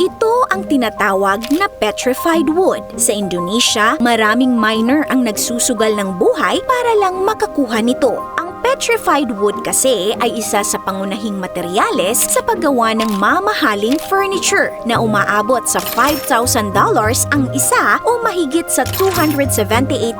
Ito ang tinatawag na petrified wood. Sa Indonesia, maraming miner ang nagsusugal ng buhay para lang makakuha nito. Petrified wood kasi ay isa sa pangunahing materyales sa paggawa ng mamahaling furniture na umaabot sa $5,000 ang isa o mahigit sa 278,000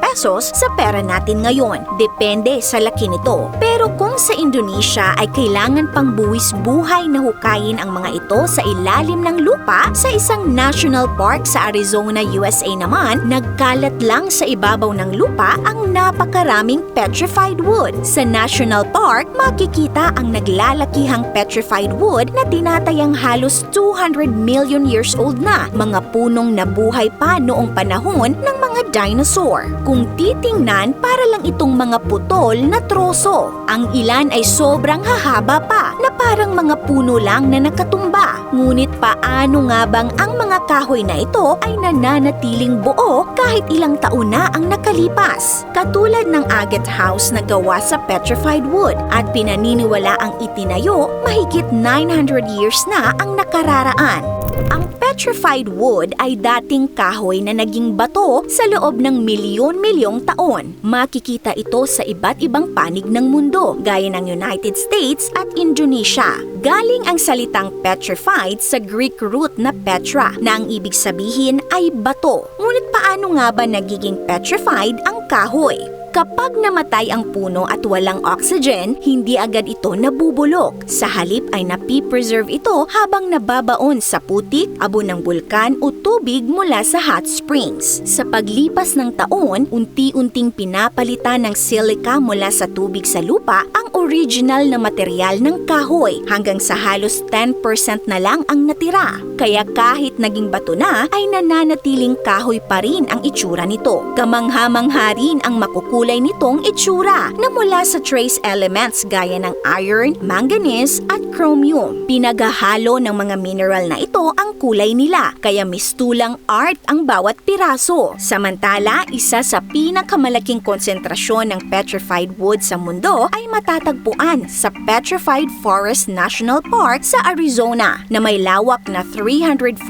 pesos sa pera natin ngayon. Depende sa laki nito. Pero kung sa Indonesia ay kailangan pang buwis buhay na hukayin ang mga ito sa ilalim ng lupa sa isang national park sa Arizona, USA naman, nagkalat lang sa ibabaw ng lupa ang napakaraming petrified wood. Sa national park, makikita ang naglalakihang petrified wood na tinatayang halos 200 million years old na, mga punong nabuhay pa noong panahon ng mga dinosaur. Kung titingnan, para lang itong mga putol na troso. Ang ilan ay sobrang hahaba pa, na parang mga puno lang na nakatumba. Ngunit paano nga bang ang mga kahoy na ito ay nananatiling buo kahit ilang taon na ang nakalipas? Katulad ng agate house na gawa sa petrified wood at pinaniniwala ang itinayo, mahigit 900 years na ang nakararaan. Ang petrified wood ay dating kahoy na naging bato sa loob ng milyon-milyong taon. Makikita ito sa iba't ibang panig ng mundo, gaya ng United States at Indonesia. Galing ang salitang petrified sa Greek root na petra, na ang ibig sabihin ay bato. Ngunit paano nga ba nagiging petrified ang kahoy? Kapag namatay ang puno at walang oxygen, hindi agad ito nabubulok. Sa halip ay napipreserve ito habang nababaon sa putik, abo ng bulkan o tubig mula sa hot springs. Sa paglipas ng taon, unti-unting pinapalitan ng silica mula sa tubig sa lupa ang original na material ng kahoy hanggang sa halos 10% na lang ang natira. Kaya kahit naging bato na, ay nananatiling kahoy pa rin ang itsura nito. Kamangha-mangha rin ang makukulay nitong itsura na mula sa trace elements gaya ng iron, manganese at chromium. Pinaghahalo ng mga mineral na ito ang kulay nila kaya mistulang art ang bawat piraso. Samantala, isa sa pinakamalaking konsentrasyon ng petrified wood sa mundo ay matatagpuan sa Petrified Forest National Park sa Arizona na may lawak na 346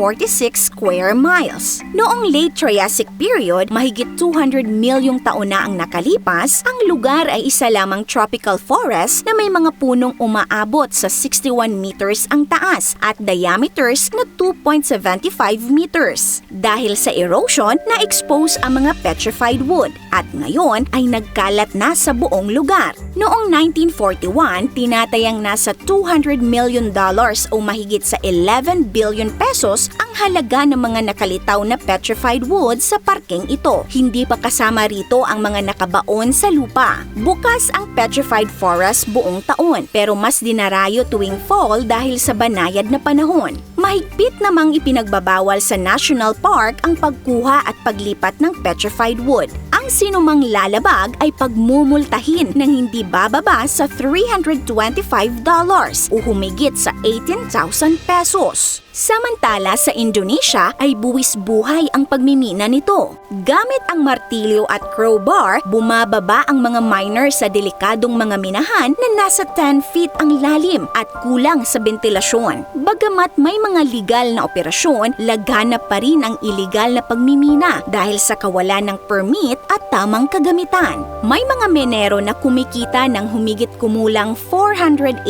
square miles. Noong late Triassic period, mahigit 200 milyong taon na ang nakalipas, ang lugar ay isa lamang tropical forest na may mga punong umaabot sa 61 meters ang taas at diameters na 2.75 meters. Dahil sa erosion, na-expose ang mga petrified wood at ngayon ay nagkalat na sa buong lugar. Noong 1941, tinatayang nasa 200 million dollars o mahigit sa 11 billion pesos ang halaga ng mga nakalitaw na petrified wood sa parking ito. Hindi pa kasama rito ang mga nakabaon sa lupa. Bukas ang petrified forest buong taon pero mas dinarayo tuwing fall dahil sa banayad na panahon. Mahigpit namang ipinagbabawal sa national park ang pagkuha at paglipat ng petrified wood. Ang sinumang lalabag ay pagmumultahin ng hindi bababa sa $325 o humigit sa 18,000 pesos. Samantala sa Indonesia ay buwis buhay ang pagmimina nito. Gamit ang martilyo at crowbar, bumababa ang mga miner sa delikadong mga minahan na nasa 10 feet ang lalim at kulang sa ventilasyon. Bagamat may mga legal na operasyon, laganap pa rin ang illegal na pagmimina dahil sa kawalan ng permit at tamang kagamitan. May mga menero na kumikita ng humigit kumulang $480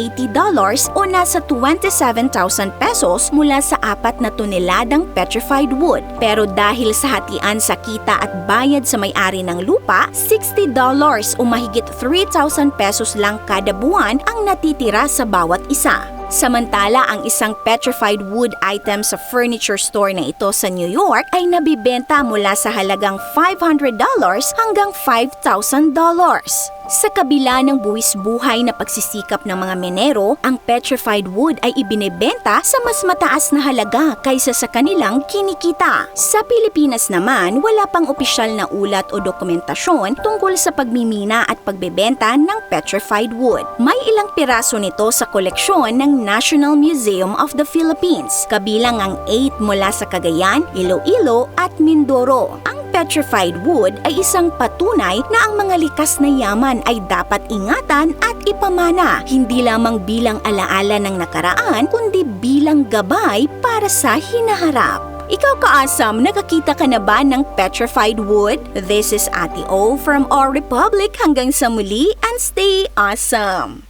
o nasa 27,000 pesos mula sa apat na toneladang petrified wood. Pero dahil sa hatian sa kita at bayad sa may-ari ng lupa, $60 o mahigit 3,000 pesos lang kada buwan ang natitira sa bawat isa. Samantala, ang isang petrified wood item sa furniture store na ito sa New York ay nabibenta mula sa halagang $500 hanggang $5,000. Sa kabila ng buwis buhay na pagsisikap ng mga menero, ang petrified wood ay ibinebenta sa mas mataas na halaga kaysa sa kanilang kinikita. Sa Pilipinas naman, wala pang opisyal na ulat o dokumentasyon tungkol sa pagmimina at pagbebenta ng petrified wood. May ilang piraso nito sa koleksyon ng National Museum of the Philippines, kabilang ang 8 mula sa Cagayan, Iloilo at Mindoro. Ang petrified wood ay isang patunay na ang mga likas na yaman ay dapat ingatan at ipamana, hindi lamang bilang alaala ng nakaraan, kundi bilang gabay para sa hinaharap. Ikaw kaasam, nakakita ka na ba ng petrified wood? This is Ate O from Our Republic hanggang sa muli and stay awesome!